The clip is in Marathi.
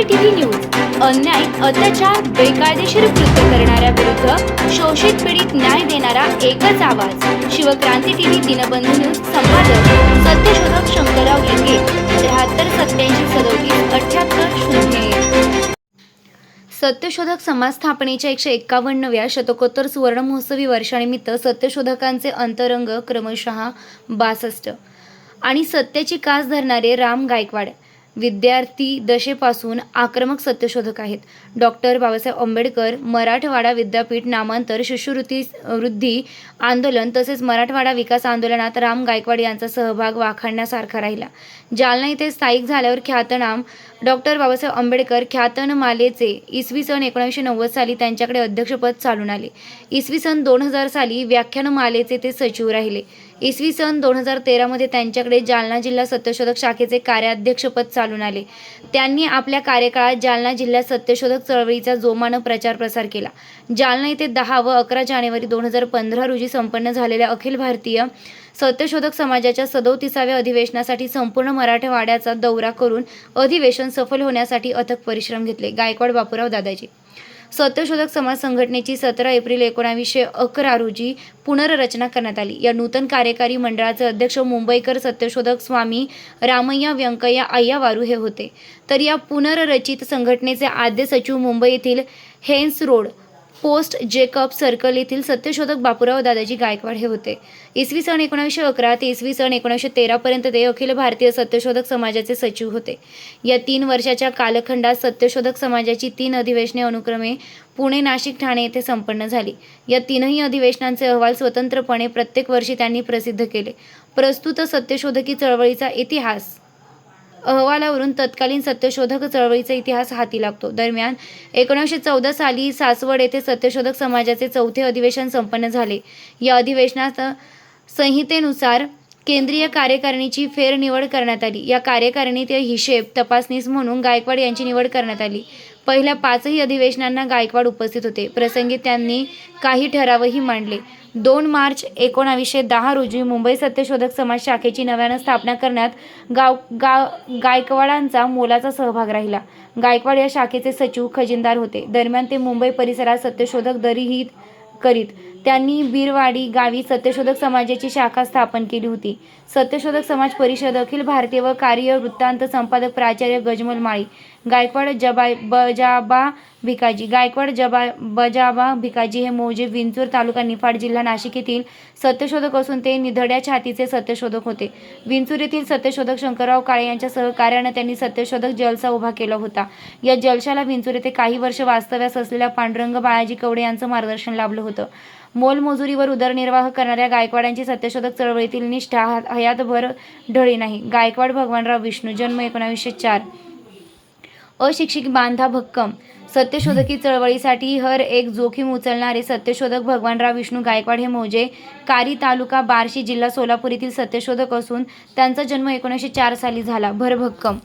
सीसीटीव्ही न्यूज अन्याय अत्याचार बेकायदेशीर कृत्य करणाऱ्या विरुद्ध शोषित पीडित न्याय देणारा एकच आवाज. शिवक्रांती टीव्ही दिनबंधू न्यूज संपादक सत्यशोधक शंकरराव लिंगे त्र्याहत्तर सत्याऐंशी सदोतीस अठ्याहत्तर शून्य सत्यशोधक समाज स्थापनेच्या एकशे एक्कावन्नव्या शतकोत्तर सुवर्ण महोत्सवी वर्षानिमित्त सत्यशोधकांचे अंतरंग क्रमशः बासष्ट. आणि सत्याची कास धरणारे राम गायकवाड विद्यार्थी दशेपासून आक्रमक सत्यशोधक आहेत. डॉक्टर बाबासाहेब आंबेडकर मराठवाडा विद्यापीठ नामांतर शिष्यवृत्ती वृद्धी आंदोलन तसेच मराठवाडा विकास आंदोलनात राम गायकवाड यांचा सहभाग वाखाणण्यासारखा राहिला. जालना येथे स्थायिक झाल्यावर ख्यातनाम डॉक्टर बाबासाहेब आंबेडकर ख्यातनमालेचे इसवी सन एकोणीसशे नव्वद साली त्यांच्याकडे अध्यक्षपद चालून आले. इसवी सन दोन हजार साली व्याख्यानमालेचे ते सचिव राहिले. इसवी सन दोन हजार तेरामध्ये त्यांच्याकडे जालना जिल्हा सत्यशोधक शाखेचे कार्याध्यक्षपद चालून आले. त्यांनी आपल्या कार्यकाळात जालना जिल्ह्यात सत्यशोधक चळवळीचा जोमानं प्रचार प्रसार केला. जालना येथे दहा व अकरा जानेवारी दोन हजार पंधरा रोजी संपन्न झालेल्या अखिल भारतीय सत्यशोधक समाजाच्या सदोतीसाव्या अधिवेशनासाठी संपूर्ण मराठवाड्याचा दौरा करून अधिवेशन सफल होण्यासाठी अथक परिश्रम घेतले. गायकवाड बापूराव दादाजी. सत्यशोधक समाज संघटनेची सतरा एप्रिल एकोणावीसशे अकरा रोजी पुनर्रचना करण्यात आली. या नूतन कार्यकारी मंडळाचे अध्यक्ष मुंबईकर सत्यशोधक स्वामी रामय्या व्यंकय्या अय्यावारू हे होते. तर या पुनर्रचित संघटनेचे आद्य सचिव मुंबई येथील Haines road post Jacob circle येथील सत्यशोधक बापूराव दादाजी गायकवाड हे होते. इसवी सन एकोणीसशे अकरा ते इसवी सन एकोणीसशे तेरापर्यंत ते अखिल भारतीय सत्यशोधक समाजाचे सचिव होते. या तीन वर्षाच्या कालखंडात सत्यशोधक समाजाची तीन अधिवेशने अनुक्रमे पुणे नाशिक ठाणे येथे संपन्न झाली. या तीनही अधिवेशनांचे अहवाल स्वतंत्रपणे प्रत्येक वर्षी त्यांनी प्रसिद्ध केले. प्रस्तुत सत्यशोधकी चळवळीचा इतिहास अहवालावरून तत्कालीन सत्यशोधक चळवळीचा इतिहास हाती लागतो. दरम्यान एकोणीसशे चौदा साली सासवड येथे सत्यशोधक समाजाचे चौथे अधिवेशन संपन्न झाले. या अधिवेशनात संहितेनुसार केंद्रीय कार्यकारिणीची फेरनिवड करण्यात आली. या कार्यकारिणीत हिशेब तपासनीस म्हणून गायकवाड यांची निवड करण्यात आली. पहिल्या पाचही अधिवेशनांना गायकवाड उपस्थित होते. प्रसंगी त्यांनी काही ठरावही मांडले. दोन मार्च एकोणावीसशे दहा रोजी मुंबई सत्यशोधक समाज शाखेची नव्यानं स्थापना करण्यात गाव गाव गायकवाडांचा मोलाचा सहभाग राहिला. गायकवाड या शाखेचे सचिव खजिनदार होते. दरम्यान ते मुंबई परिसरात सत्यशोधक दरीही करीत त्यांनी बीरवाडी गावी सत्यशोधक समाजाची शाखा स्थापन केली होती. सत्यशोधक समाज परिषद अखिल भारतीय व कार्य वृत्तांत संपादक प्राचार्य गजमल माळी गायकवाड जबाय बजाबा भिकाजी गायकवाड जबा बजाबा भिकाजी हे मौजे विंचूर तालुका निफाड जिल्हा नाशिक येथील सत्यशोधक असून ते निधड्या छातीचे सत्यशोधक होते. विंचूर येथील सत्यशोधक शंकरराव काळे यांच्या सहकार्यानं त्यांनी सत्यशोधक जलसा उभा केला होता. या जलशाला विंचूर येथे काही वर्ष वास्तव्यास असलेल्या पांडुरंग बाळाजी कवडे यांचं मार्गदर्शन लाभलं होतं. मोलमजुरीवर उदरनिर्वाह करणाऱ्या गायकवाडांची सत्यशोधक चळवळीतील निष्ठा हयातभर ढळी नाही. गायकवाड भगवानराव विष्णू जन्म एकोणावीसशे चार. अशिक्षित बांधा भक्कम. सत्यशोधकी चळवळीसाठी हर एक जोखीम उचलणारे सत्यशोधक भगवानराव विष्णू गायकवाड हे मौजे कारी तालुका बार्शी जिल्हा सोलापूर येथील सत्यशोधक असून त्यांचा जन्म एकोणीसशे चार साली झाला. भरभक्कम